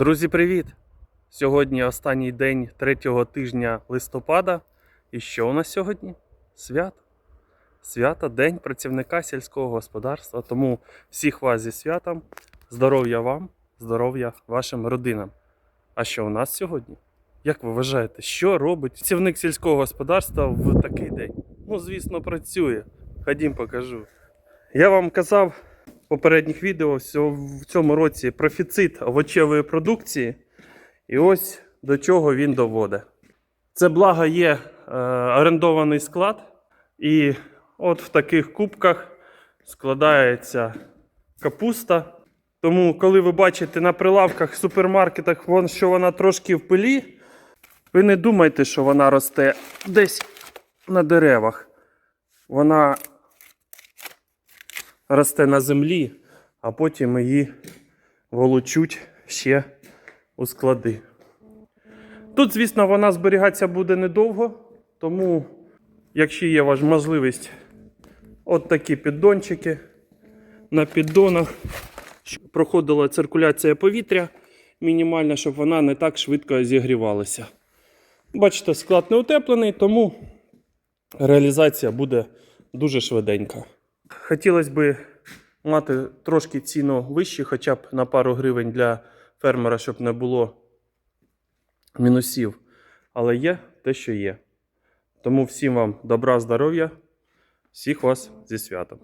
Друзі, привіт! Сьогодні останній день третього тижня листопада. І що у нас сьогодні? Свято. Свято, День працівника сільського господарства. Тому всіх вас зі святом. Здоров'я вам, здоров'я вашим родинам. А що у нас сьогодні? Як ви вважаєте, що робить працівник сільського господарства в такий день? Ну, звісно, працює. Ходім, покажу. Я вам казав попередніх відео в цьому році профіцит овочевої продукції. І ось до чого він доводить. Це благо є е, орендований склад, і от в таких кубках складається капуста. Тому, коли ви бачите на прилавках супермаркетах, що вона трошки в пилі, ви не думайте, що вона росте десь на деревах. Вона росте на землі, а потім її волочуть ще у склади. Тут, звісно, вона зберігатися буде недовго, тому, якщо є ваш можливість, от такі піддончики на піддонах, щоб проходила циркуляція повітря мінімальна, щоб вона не так швидко зігрівалася. Бачите, склад не утеплений, тому реалізація буде дуже швиденька. Хотілося б мати трошки ціну вищу, хоча б на пару гривень для фермера, щоб не було мінусів. Але є те, що є. Тому всім вам добра, здоров'я, всіх вас зі святом.